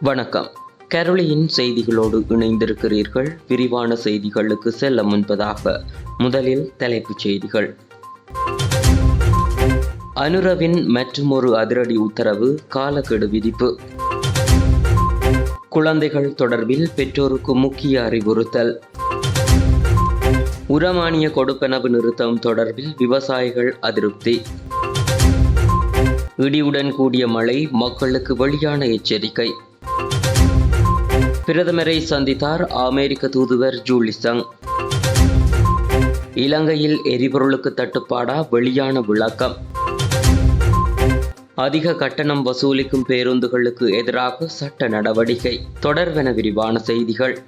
வணக்கம். கரோலியின் செய்திகளோடு இணைந்திருக்கிறீர்கள். விரிவான செய்திகளுக்கு செல்ல முன்பதாக முதலில் தலைப்புச் செய்திகள். அனுரவின் மற்றுமொரு அதிரடி உத்தரவு காலக்கெடு விதிப்பு. குழந்தைகள் தொடர்பில் பெற்றோருக்கு முக்கிய அறிவுறுத்தல். உரமானிய கொடுப்பனவு நிறுத்தம் தொடர்பில் விவசாயிகள் அதிருப்தி. இடியுடன் கூடிய மழை மக்களுக்கு வெளியான எச்சரிக்கை. பிரதமரை சந்தித்தார் அமெரிக்க தூதுவர் ஜூலிசங் இலங்கையில் எரிபொருளுக்கு தட்டுப்பாடா வெளியான விளக்கம். அதிக கட்டணம் வசூலிக்கும் பேருந்துகளுக்கு எதிராக சட்ட நடவடிக்கை. தொடர்வென விரிவான செய்திகள்.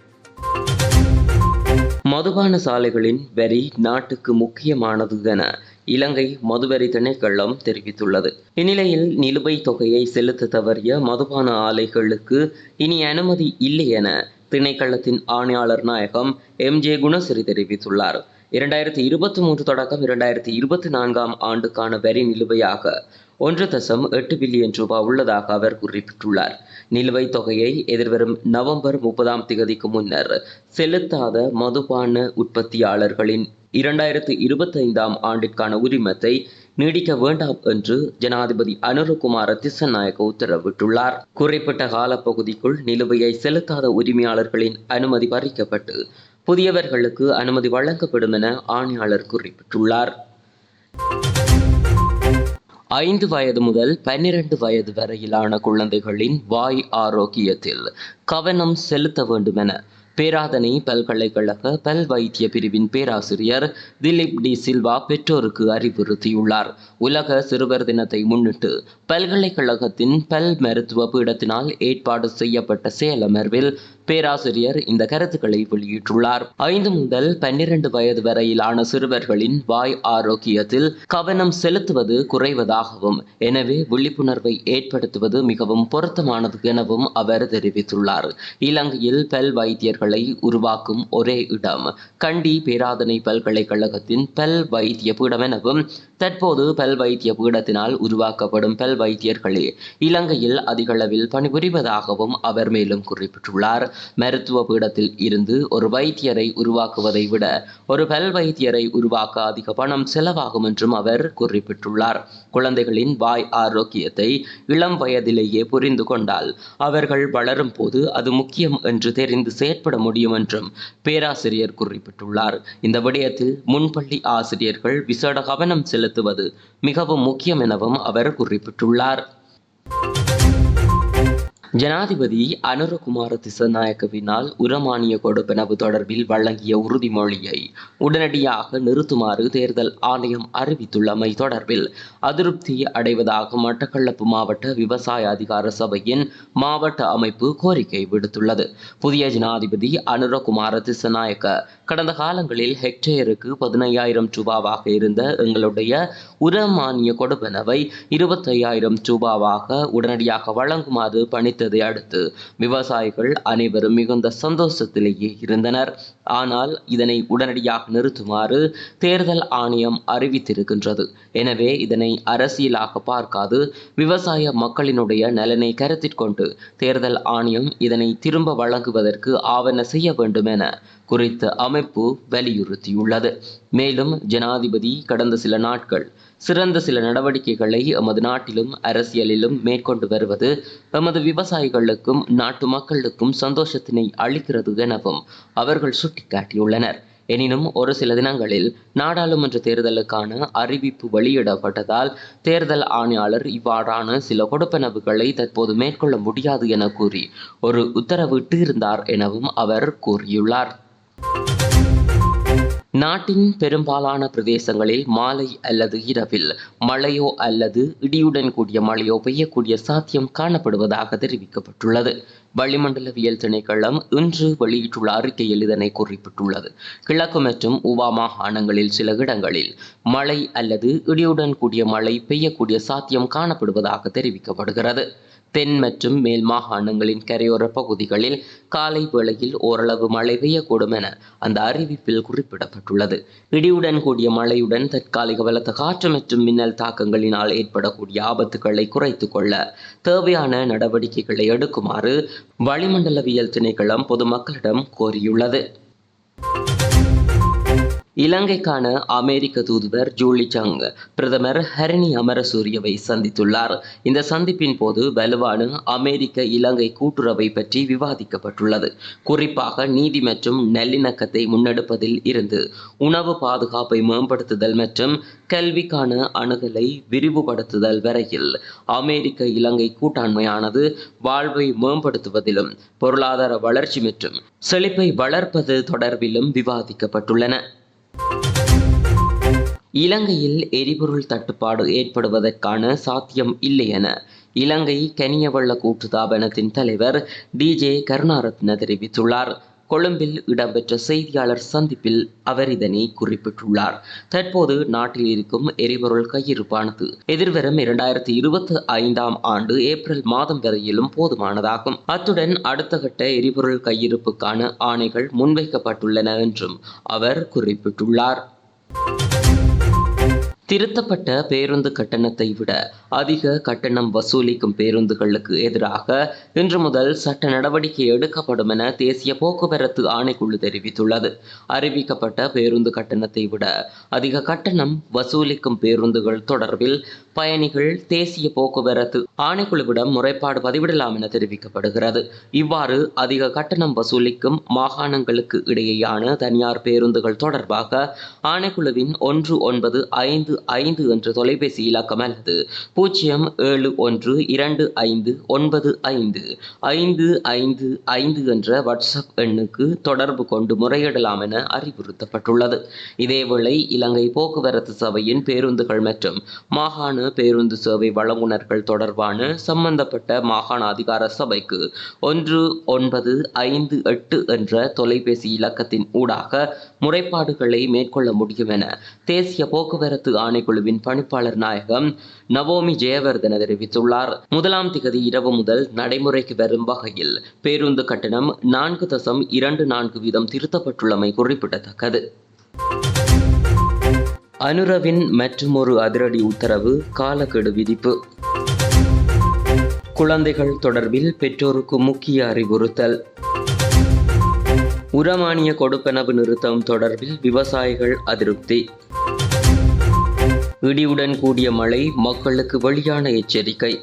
மதுபான சாலைகளின் வரி நாட்டுக்கு முக்கியமானது என இலங்கை மதுவரி திணைக்களம் தெரிவித்துள்ளது. இந்நிலையில் நிலுவைத் தொகையை செலுத்த தவறிய மதுபான ஆலைகளுக்கு இனி அனுமதி இல்லை என திணைக்களத்தின் ஆணையாளர் நாயகம் எம். ஜே. குணசிறி தெரிவித்துள்ளார். இரண்டாயிரத்தி இருபத்தி மூன்று தொடக்கம் இரண்டாயிரத்தி இருபத்தி நான்காம் ஆண்டுக்கான வரி நிலுவையாக ஒன்று தசம் எட்டு பில்லியன் ரூபாய் உள்ளதாக அவர் குறிப்பிட்டுள்ளார். நிலுவைத் தொகையை எதிர்வரும் நவம்பர் முப்பதாம் திகதிக்கு முன்னர் செலுத்தாத மதுபான உற்பத்தியாளர்களின் இரண்டாயிரத்து இருபத்தைந்தாம் ஆண்டிற்கான உரிமத்தை நீடிக்க வேண்டாம் என்று ஜனாதிபதி அனுரகுமார திசநாயக்க உத்தரவிட்டுள்ளார். குறிப்பிட்ட காலப்பகுதிக்குள் நிலுவையை செலுத்தாத உரிமையாளர்களின் அனுமதி பறிக்கப்பட்டு புதியவர்களுக்கு அனுமதி வழங்கப்படும் என ஆணையாளர் குறிப்பிட்டுள்ளார். ஐந்து வயது முதல் பன்னிரண்டு வயது வரையிலான குழந்தைகளின் வாய் ஆரோக்கியத்தில் கவனம் செலுத்த வேண்டும் என பேராதனை பல்கலைக்கழக பல் வைத்திய பிரிவின் பேராசிரியர் திலீப் டி சில்வா பெற்றோருக்கு அறிவுறுத்தியுள்ளார். உலக சிறுவர் தினத்தை முன்னிட்டு பல்கலைக்கழகத்தின் பல் மருத்துவ பீடத்தினால் ஏற்பாடு செய்யப்பட்ட செயலமர்வில் பேராசிரியர் இந்த கருத்துக்களை வெளியிட்டுள்ளார். ஐந்து முதல் பன்னிரண்டு வயது வரையிலான சிறுவர்களின் வாய் ஆரோக்கியத்தில் கவனம் செலுத்துவது குறைவதாகவும் எனவே விழிப்புணர்வை ஏற்படுத்துவது மிகவும் பொருத்தமானது எனவும் அவர் தெரிவித்துள்ளார். இலங்கையில் பல் வைத்தியர்களை உருவாக்கும் ஒரே இடம் கண்டி பேராதனை பல்கலைக்கழகத்தின் பல் வைத்திய பீடம் எனவும் தற்போது பல் வைத்திய பீடத்தினால் உருவாக்கப்படும் பல் வைத்தியர்களே இலங்கையில் அதிகளவில் பணிபுரிவதாகவும் அவர் மேலும் குறிப்பிட்டுள்ளார். மருத்துவ பீடத்தில் இருந்து ஒரு வைத்தியரை உருவாக்குவதை விட ஒரு பல் வைத்தியரை உருவாக்க அதிக பணம் செலவாகும் என்றும் அவர் குறிப்பிட்டுள்ளார். குழந்தைகளின் வாய் ஆரோக்கியத்தை இளம் வயதிலேயே புரிந்து கொண்டால் அவர்கள் வளரும் போது அது முக்கியம் என்று தெரிந்து செயற்பட முடியும் என்றும் பேராசிரியர் குறிப்பிட்டுள்ளார். இந்த விடயத்தில் முன்பள்ளி ஆசிரியர்கள் விசேட கவனம் செலுத்துவது மிகவும் முக்கியம் எனவும் அவர் குறிப்பிட்டுள்ளார். ஜனாதிபதி அனுரகுமார திசநாயக்கவினால் உரமானிய கொடுப்பனவு தொடர்பில் வழங்கிய உறுதிமொழியை உடனடியாக நிறுத்துமாறு தேர்தல் ஆணையம் அறிவித்துள்ளமை தொடர்பில் அதிருப்தி அடைவதாக மட்டக்களப்பு மாவட்ட விவசாய அதிகார சபையின் மாவட்ட அமைப்பு கோரிக்கை விடுத்துள்ளது. புதிய ஜனாதிபதி அனுரகுமார திசநாயக்க கடந்த காலங்களில் ஹெக்டேருக்கு பதினையாயிரம் ரூபாவாக இருந்த எங்களுடைய உரமானிய கொடுப்பனவை இருபத்தையாயிரம் ரூபாவாக உடனடியாக வழங்குமாறு கிடைத்ததை அடுத்து விவசாயிகள் அனைவரும் மிகுந்த சந்தோஷத்திலேயே இருந்தனர். ஆனால் இதனை உடனடியாக நிறுத்துமாறு தேர்தல் ஆணையம் அறிவித்திருக்கின்றது. எனவே இதனை அரசியலாக பார்க்காது விவசாய மக்களினுடைய நலனை கருத்திற்கொண்டு தேர்தல் ஆணையம் இதனை திரும்ப வழங்குவதற்கு ஆவண செய்ய வேண்டும் என குறித்த அமைப்பு வலியுறுத்தியுள்ளது. மேலும் ஜனாதிபதி கடந்த சில நாட்கள் சிறந்த சில நடவடிக்கைகளை எமது நாட்டிலும் அரசியலிலும் மேற்கொண்டு வருவது எமது விவசாயிகளுக்கும் நாட்டு மக்களுக்கும் சந்தோஷத்தினை அளிக்கிறது எனவும் அவர்கள் சுட்டிக்காட்டியுள்ளனர். எனினும் ஒரு சில தினங்களில் நாடாளுமன்ற தேர்தலுக்கான அறிவிப்பு வெளியிடப்பட்டதால் தேர்தல் ஆணையாளர் இவ்வாறான சில கொடுப்பனவுகளை தற்போது மேற்கொள்ள முடியாது என கூறி ஒரு உத்தரவிட்டு இருந்தார் எனவும் அவர் கூறியுள்ளார். நாட்டின் பெரும்பாலான பிரதேசங்களில் மாலை அல்லது இரவில் மழையோ அல்லது இடியுடன் கூடிய மழையோ பெய்யக்கூடிய சாத்தியம் காணப்படுவதாக தெரிவிக்கப்பட்டுள்ளது. வளிமண்டலவியல் திணைக்களம் இன்று வெளியிட்டுள்ள அறிக்கையில் இதனை குறிப்பிட்டுள்ளது. கிழக்கு மற்றும் உவா மாகாணங்களில் சில இடங்களில் மழை அல்லது இடியுடன் கூடிய மழை பெய்யக்கூடிய சாத்தியம் காணப்படுவதாக தெரிவிக்கப்படுகிறது. தென் மற்றும் மேல் மாகாணங்களின் கரையோர பகுதிகளில் காலை வேளையில் ஓரளவு மழை பெய்யக்கூடும் என அந்த அறிவிப்பில் குறிப்பிடப்பட்டுள்ளது. இடியுடன் கூடிய மழையுடன் தற்காலிக பலத்த காற்று மற்றும் மின்னல் தாக்கங்களினால் ஏற்படக்கூடிய ஆபத்துகளை குறைத்துக் கொள்ள தேவையான நடவடிக்கைகளை எடுக்குமாறு வளிமண்டலவியல் திணைக்களம் பொதுமக்களிடம் கோரியுள்ளது. இலங்கைக்கான அமெரிக்க தூதுவர் ஜூலி சங் பிரதமர் ஹரணி அமரசூரியவை சந்தித்துள்ளார். இந்த சந்திப்பின் போது வலுவான அமெரிக்க இலங்கை கூட்டுறவை பற்றி விவாதிக்கப்பட்டுள்ளது. குறிப்பாக நீதி மற்றும் நல்லிணக்கத்தை முன்னெடுப்பதில் இருந்து உணவு பாதுகாப்பை மேம்படுத்துதல் மற்றும் கல்விக்கான அணுகலை விரிவுபடுத்துதல் வரையில் அமெரிக்க இலங்கை கூட்டாண்மையானது வாழ்வை மேம்படுத்துவதிலும் பொருளாதார வளர்ச்சி மற்றும் செழிப்பை வளர்ப்பது தொடர்பிலும் விவாதிக்கப்பட்டுள்ளன. இலங்கையில் எரிபொருள் தட்டுப்பாடு ஏற்படுவதற்கான சாத்தியம் இல்லை என இலங்கை கனியவள்ள கூட்டு தாபனத்தின் தலைவர் டிஜே கருணாரத்ன தெரிவித்துள்ளார். கொழும்பில் இடம்பெற்ற செய்தியாளர் சந்திப்பில் அவர் இதனை குறிப்பிட்டுள்ளார். தற்போது நாட்டில் இருக்கும் எரிபொருள் கையிருப்பானது எதிர்வரும் இரண்டாயிரத்தி இருபத்தி ஐந்தாம் ஆண்டு ஏப்ரல் மாதம் வரையிலும் போதுமானதாகும். அத்துடன் அடுத்த கட்ட எரிபொருள் கையிருப்புக்கான ஆணைகள் முன்வைக்கப்பட்டுள்ளன என்றும் அவர் குறிப்பிட்டுள்ளார். திருத்தப்பட்ட பேருந்து கட்டணத்தை விட அதிக கட்டணம் வசூலிக்கும் பேருந்துகளுக்கு எதிராக இன்று முதல் சட்ட நடவடிக்கை எடுக்கப்படும் என தேசிய போக்குவரத்து ஆணைக்குழு தெரிவித்துள்ளது. அறிவிக்கப்பட்ட பேருந்து கட்டணத்தை விட அதிக கட்டணம் வசூலிக்கும் பேருந்துகள் தொடர்பில் பயணிகள் தேசிய போக்குவரத்து ஆணைக்குழுவிடம் முறைப்பாடு பதிவிடலாம் என தெரிவிக்கப்படுகிறது. இவ்வாறு அதிக கட்டணம் வசூலிக்கும் மாகாணங்களுக்கு இடையேயான தனியார் பேருந்துகள் தொடர்பாக ஆணைக்குழுவின் ஒன்று ஒன்பது ஐந்து ஐந்து என்ற தொலைபேசி இலக்கம் அல்லது பூஜ்ஜியம் ஏழு ஒன்று இரண்டு ஐந்து ஒன்பது ஐந்து. ஐந்து ஐந்து ஐந்து என்ற வாட்ஸ்அப் எண்ணுக்கு தொடர்பு கொண்டு முறையிடலாம் என அறிவுறுத்தப்பட்டுள்ளது. இதேவேளை இலங்கை போக்குவரத்து சபையின் பேருந்துகள் மற்றும் மாகாண பேருந்து சேவை வழங்குனர்கள் தொடர்பான சம்பந்தப்பட்ட மாகாண அதிகார சபைக்கு ஒன்று ஒன்பது ஐந்து எட்டு என்ற தொலைபேசி இலக்கத்தின் ஊடாக முறைப்பாடுகளை மேற்கொள்ள முடியும் என தேசிய போக்குவரத்து ஆணைக்குழுவின் பணிப்பாளர் நாயகம் நவோமி ஜெயவர்தன தெரிவித்துள்ளார். முதலாம் திகதி இரவு முதல் நடைமுறைக்கு வரும் வகையில் பேருந்து கட்டணம் நான்கு தசம் இரண்டு நான்கு வீதம் திருத்தப்பட்டுள்ளமை குறிப்பிடத்தக்கது. அனுரவின் மற்றுமொரு அதிரடி உத்தரவு காலக்கெடு விதிப்பு. குழந்தைகள் தொடர்பில் பெற்றோருக்கு முக்கிய அறிவுறுத்தல். உரமானிய கொடுப்பனவு நிறுத்தம் தொடர்பில் விவசாயிகள் அதிருப்தி. இடியுடன் கூடிய மழை மக்களுக்கு வெளியான எச்சரிக்கை.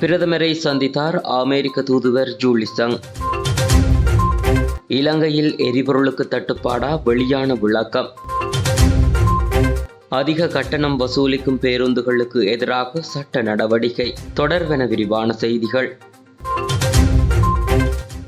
பிரதமரை சந்தித்தார் அமெரிக்க தூதுவர் ஜூலிசங் இலங்கையில் எரிபொருளுக்கு தட்டுப்பாடா வெளியான விளக்கம். அதிக கட்டணம் வசூலிக்கும் பேருந்துகளுக்கு எதிராக சட்ட நடவடிக்கை. தொடர்வென விரிவான செய்திகள்.